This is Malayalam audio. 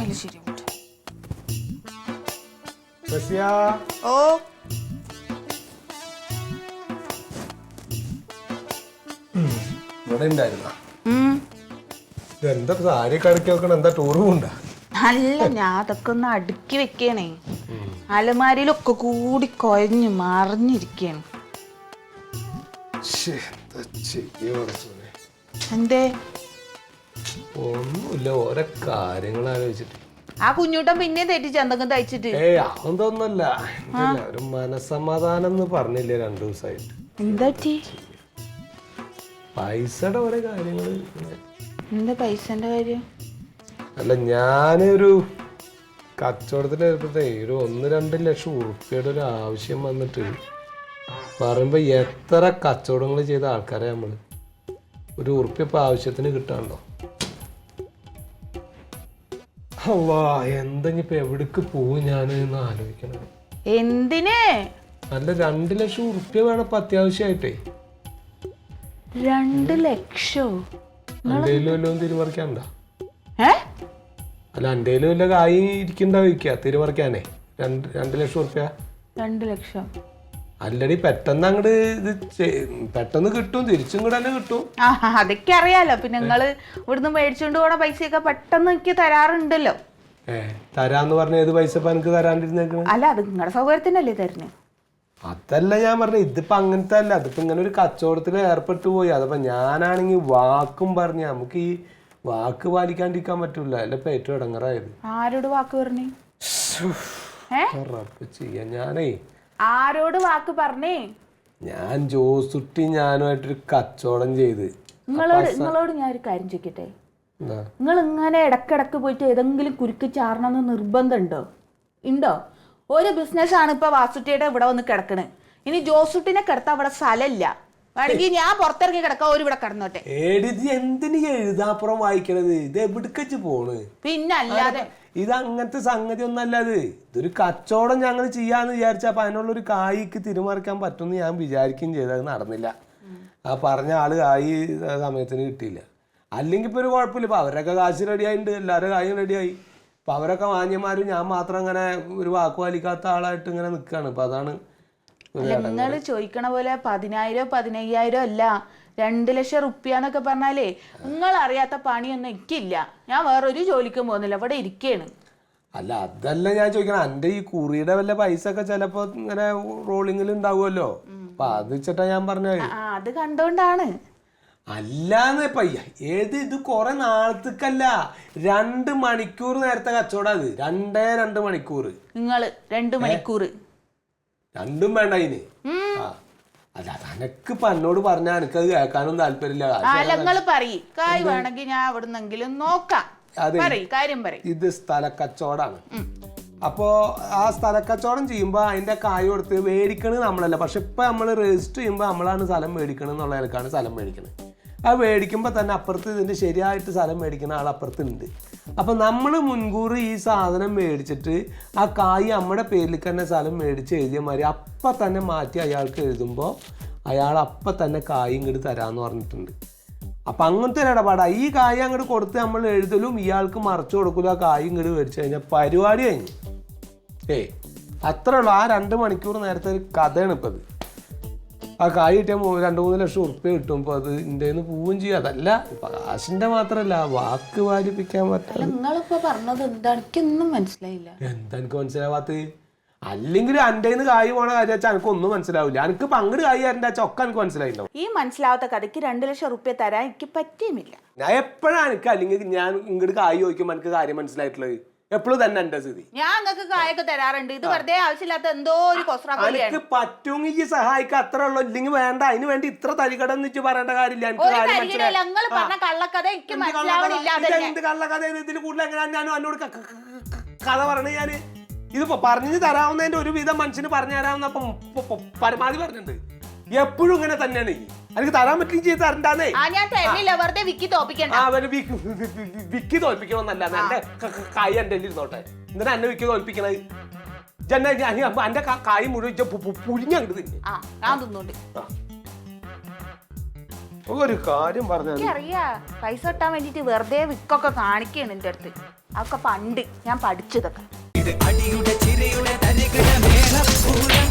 എന്തായാലും ശരിയുണ്ട് ഓ. ഇവിടെ ഉണ്ടായിരുന്ന? ഉം. എന്താ സാരി കടക്കി വെക്കണം? എന്താ ടൂർ പോണ്ട? അല്ല ഞാൻ അതൊക്കെ ഒന്ന് അടുക്കി വെക്കണേ. അലമാരിയിലൊക്കെ കൂടി കൊഴഞ്ഞ് മറിഞ്ഞിരിക്കയാണ്. എന്തേ? ഒന്നുമില്ല ഓരോ കാര്യങ്ങൾ ആലോചിച്ചിട്ട്. ആ കുഞ്ഞൂട്ടൻ പിന്നെ തെറ്റിച്ച് എന്തെങ്കിലും തയ്ച്ചിട്ട്. ഏയ് അതൊന്നല്ല ഒരു മനസമാധാനം എന്ന് പറഞ്ഞില്ലേ രണ്ടു ദിവസമായിട്ട്. എന്താ പറ്റി പൈസയുടെ ഓരോ കാര്യങ്ങൾ എന്താ പൈസന്റെ കാര്യം? അല്ല ഞാനൊരു കച്ചവടത്തിൽ ഏർപ്പെട്ടേ ഒരു ഒന്ന് രണ്ട് ലക്ഷം ഉറുപ്പിയുടെ ഒരു ആവശ്യം വന്നിട്ട് പറയുമ്പോ എത്ര കച്ചവടങ്ങൾ ചെയ്ത ആൾക്കാരെ നമ്മൾ? ഒരു ഉറുപ്പ്യ ആവശ്യത്തിന് കിട്ടാണ്ടോ? അല്ലാ എന്തെങ്കിപ്പോ എവിടേക്ക് പോകും ഞാൻ എന്ന് ആലോചിക്കണം. എന്തിന്? നല്ല രണ്ട് ലക്ഷം ഉറുപ്പ്യ വേണം ഇപ്പൊ അത്യാവശ്യമായിട്ടേ രണ്ട് ലക്ഷോ? വല്ലതും ഏ? അല്ല അന്റെയിലും വല്ല കായി ഇരിക്കണ്ടാവിക്ക തിരുമറിക്കാനേ രണ്ട് രണ്ട് ലക്ഷം ഉറുപ്പ്യ. രണ്ട് ലക്ഷം. അല്ലടി പെട്ടെന്ന് അങ്ങോട്ട് ഇത് പെട്ടെന്ന് കിട്ടും തിരിച്ചും കൂടെ തന്നെ കിട്ടും. അതൊക്കെ അറിയാലോ. പിന്നെ നിങ്ങൾ ഇവിടുന്ന് മേടിച്ചോണ്ട് പോണ പൈസയൊക്കെ പെട്ടെന്ന് എനിക്ക് തരാറുണ്ടല്ലോ. തരാന്ന് പറഞ്ഞ ഏത് പൈസ എനിക്ക് തരാണ്ടിരുന്നേക്കണ്? അല്ല അത് നിങ്ങളുടെ സൗകര്യത്തിനല്ലേ തരുന്നത് അതല്ല ഞാൻ പറഞ്ഞത് ഇതിപ്പോ അങ്ങനത്തെ അല്ല അതിപ്പോ ഇങ്ങനെ ഒരു കച്ചവടത്തിൽ ഏർപ്പെട്ടു പോയി. അതപ്പോ ഞാനാണെങ്കിൽ വാക്കും പറഞ്ഞ നമുക്ക് ഈ വാക്ക് പാലിക്കാണ്ടിരിക്കാൻ പറ്റൂല. അല്ല ഇപ്പൊ ഏറ്റവും ഇടങ്ങറായത്. ആരോട് വാക്ക് പറഞ്ഞു? ചെയ്യാ. ഞാനേ ആരോട് വാക്ക് പറഞ്ഞേ? ഞാൻ ജോസുട്ടി ഞാനുമായിട്ടൊരു കച്ചവടം ചെയ്ത്. നിങ്ങളോട് നിങ്ങളോട് ഞാൻ ഒരു കാര്യം ചോദിക്കട്ടെ? നിങ്ങൾ ഇങ്ങനെ ഇടക്കിടക്ക് പോയിട്ട് ഏതെങ്കിലും കുരുക്ക് ചാടണമെന്ന് നിർബന്ധമുണ്ടോ? ഉണ്ടോ? ഒരു ബിസിനസ് ആണ് ഇപ്പൊ വാസുട്ടിയുടെ ഇവിടെ വന്ന് കിടക്കണേ. ഇനി ജോസുട്ടിനെ കിടത്താൻ അവിടെ സ്ഥലമില്ല. വേണമെങ്കിൽ ഞാൻ പുറത്തിറങ്ങി കിടക്കാം ഒരു ഇവിടെ കിടന്നോട്ടെ. എഴുതി എന്തിന് എഴുതാപ്പുറം വായിക്കണത്? ഇത് എവിടുക്കച്ച് പോണ്? പിന്നെ അല്ലാതെ ഇത് അങ്ങനത്തെ സംഗതി ഒന്നല്ല അത് ഇതൊരു കച്ചവടം ഞങ്ങൾ ചെയ്യാന്ന് വിചാരിച്ചപ്പോ അതിനുള്ള ഒരു കായ്ക്ക് തിരുമറിക്കാൻ പറ്റുമെന്ന് ഞാൻ വിചാരിക്കുകയും ചെയ്തു. അത് നടന്നില്ല. ആ പറഞ്ഞ ആൾ കായ് സമയത്തിന് കിട്ടിയില്ല. അല്ലെങ്കിൽ ഇപ്പൊ ഒരു കുഴപ്പമില്ല. ഇപ്പൊ അവരൊക്കെ കാശ് റെഡിയായിട്ടുണ്ട് എല്ലാവരും കായും റെഡിയായി ഇപ്പൊ അവരൊക്കെ മാന്യന്മാരും ഞാൻ മാത്രം അങ്ങനെ ഒരു വാക്ക് പാലിക്കാത്ത ആളായിട്ട് ഇങ്ങനെ നിൽക്കുകയാണ് ഇപ്പൊ അതാണ് അല്ല നിങ്ങൾ ചോദിക്കണ പോലെ പതിനായിരോ പതിനയ്യായിരോ അല്ല രണ്ട് ലക്ഷം റുപ്യ എന്നൊക്കെ പറഞ്ഞാലേ നിങ്ങൾ അറിയാത്ത പണിയൊന്നും എനിക്കില്ല. ഞാൻ വേറൊരു ജോലിക്കും പോകുന്നില്ല ഇവിടെ ഇരിക്കുകയാണ് അല്ല അതല്ല ഞാൻ ചോദിക്കണം എന്റെ ഈ കുറിയുടെ വല്ല പൈസ ഒക്കെ ചിലപ്പോ ഇങ്ങനെ റോളിങ്ങിൽ ഉണ്ടാവുമല്ലോ അപ്പൊ അത് വെച്ചിട്ടാ ഞാൻ പറഞ്ഞത്. അത് കണ്ടോണ്ടാണ്. അല്ലാന്ന് പയ്യ ഏത് ഇത് കുറെ നാളത്തേക്കല്ല രണ്ട് മണിക്കൂർ നേരത്തെ കച്ചവടം അത് രണ്ടേ രണ്ട് മണിക്കൂർ നിങ്ങൾ രണ്ട് മണിക്കൂർ രണ്ടും വേണ്ട ഇനി ആ. അല്ല അത് അനക്ക് ഇപ്പൊ എന്നോട് പറഞ്ഞാൽ എനിക്കത് കേൾക്കാനും താല്പര്യമില്ല. ആ നിങ്ങൾ പറയ്. കായ് വേണമെങ്കിൽ ഞാൻ അവിടുന്നെങ്കിലും നോക്കാം. അതെ. കാര്യം പറയ്. ഇത് സ്ഥലക്കച്ചവടാണ്. അപ്പോ ആ സ്ഥലക്കച്ചവടം ചെയ്യുമ്പോൾ അതിന്റെ കായ് കൊടുത്ത് മേടിക്കണത് നമ്മളല്ല. പക്ഷെ ഇപ്പൊ നമ്മൾ രജിസ്റ്റർ ചെയ്യുമ്പോൾ നമ്മളാണ് സ്ഥലം മേടിക്കണം എന്നുള്ള നിലക്കാണ് സ്ഥലം മേടിക്കുന്നത് അത് മേടിക്കുമ്പോൾ തന്നെ അപ്പുറത്ത് ഇതിന്റെ ശരിയായിട്ട് സ്ഥലം മേടിക്കുന്ന ആൾ അപ്പുറത്തുണ്ട്. അപ്പൊ നമ്മൾ മുൻകൂർ ഈ സാധനം മേടിച്ചിട്ട് ആ കായ് നമ്മുടെ പേരിൽ തന്നെ സ്ഥലം മേടിച്ച് എഴുതിയ മാതിരി അപ്പം തന്നെ മാറ്റി അയാൾക്ക് എഴുതുമ്പോൾ അയാൾ അപ്പം തന്നെ കായ് ഇങ്ങോട്ട് തരാമെന്ന് പറഞ്ഞിട്ടുണ്ട്. അപ്പം അങ്ങനത്തെ ഒരു ഇടപാടാണ് ഈ കായ് അങ്ങോട്ട് കൊടുത്ത് നമ്മൾ എഴുതലും ഇയാൾക്ക് മറച്ചു കൊടുക്കലും ആ കായ് ഇങ്ങോട്ട് മേടിച്ചു കഴിഞ്ഞാൽ പരിപാടി കഴിഞ്ഞു. ഏയ് അത്രേ ഉള്ളൂ. ആ രണ്ട് മണിക്കൂർ നേരത്തെ ഒരു കഥയാണ് ഇപ്പം ആ കായ് കിട്ടിയാൽ രണ്ട് മൂന്ന് ലക്ഷം ഉറുപ്പ്യ കിട്ടും അപ്പോൾ അത് എന്റെ നിന്ന് പോവുകയും ചെയ്യും. അതല്ല കാശിന്റെ കാശിന്റെ മാത്രമല്ല വാക്ക് വാരിപ്പിക്കാൻ പറ്റില്ല നിങ്ങളിപ്പോൾ പറഞ്ഞത് എന്താ? എനിക്കൊന്നും മനസ്സിലായില്ല. എന്താ എനിക്ക് മനസ്സിലാവാത്തത്? അല്ലെങ്കിൽ എന്റെ നിന്ന് കായ് പോണ കാര്യം വെച്ചാൽ എനിക്ക് ഒന്നും മനസ്സിലാവില്ല. എനിക്ക് പങ്കിട് കായ് തരേണ്ട എനിക്ക് മനസ്സിലായില്ല ഈ മനസ്സിലാവാത്ത കഥയ്ക്ക് രണ്ട് ലക്ഷം റുപ്യ തരാൻ എനിക്ക് പറ്റിയുമില്ല. ഞാൻ എപ്പോഴാണ് എനിക്ക് അല്ലെങ്കിൽ ഞാൻ ഇങ്ങോട്ട് കായ് ചോദിക്കുമ്പോൾ എനിക്ക് കാര്യം മനസ്സിലായിട്ടുള്ളത്? എപ്പോഴും തന്നെ എന്റെ സ്ഥിതി. ഞാൻ നിങ്ങൾക്ക് കായൊക്കെ തരാറുണ്ട്. ഇത് വെറുതെ ആവശ്യമില്ലാത്ത എന്തോ ഒരു എനിക്ക് പറ്റുമെങ്കിൽ ഈ സഹായിക്കുക അത്ര ഉള്ളു. ഇല്ലെങ്കിൽ വേണ്ട. അതിന് വേണ്ടി ഇത്ര തരികടം വെച്ച് പറയേണ്ട കാര്യമില്ല. പറഞ്ഞ കള്ളക്കഥ എനിക്ക് മനസ്സിലാവണില്ല ഇത് അതന്നെ എന്ത് കള്ളക്കഥ? ഇതിൽ കൂടുതൽ എങ്ങനെയാണ് ഞാൻ എന്നോട് കഥ പറഞ്ഞു ഞാൻ. ഇതിപ്പോ പറഞ്ഞു തരാവുന്നതിന്റെ ഒരു വിധം മനുഷ്യന് പറഞ്ഞു തരാവുന്ന പരമാവധി പറഞ്ഞിട്ടുണ്ട്. എപ്പോഴും ഇങ്ങനെ തന്നെയാണ്. ഈ. എനിക്ക് തരാൻ പറ്റില്ല ചെയ്ത് തരണ്ടാന്നേ. ആ ഞാൻ തരുന്നില്ല വെറുതെ വിക്കി തോപ്പിക്കണ്ട. ആ അവർ വിക്കി തോൽപ്പിക്കണമെന്നല്ല. എന്റെ കൈ എന്റെ ഇരുന്നോട്ടെ. എന്തിനാ എന്നെ വിക്കി തോൽപ്പിക്കണത്? എന്റെ കായ് മുഴുവൻ പുഴിഞ്ഞ ആ ഞാൻ ഒരു കാര്യം പറഞ്ഞു അറിയാ പൈസ കിട്ടാൻ വേണ്ടിട്ട് വെറുതെ വിക്കൊക്കെ കാണിക്കണം എന്റെ അടുത്ത്. അതൊക്കെ പണ്ട് ഞാൻ പഠിച്ചതൊക്കെ. അടിയുടെ ചിരയുടെ തരികിട പൂരം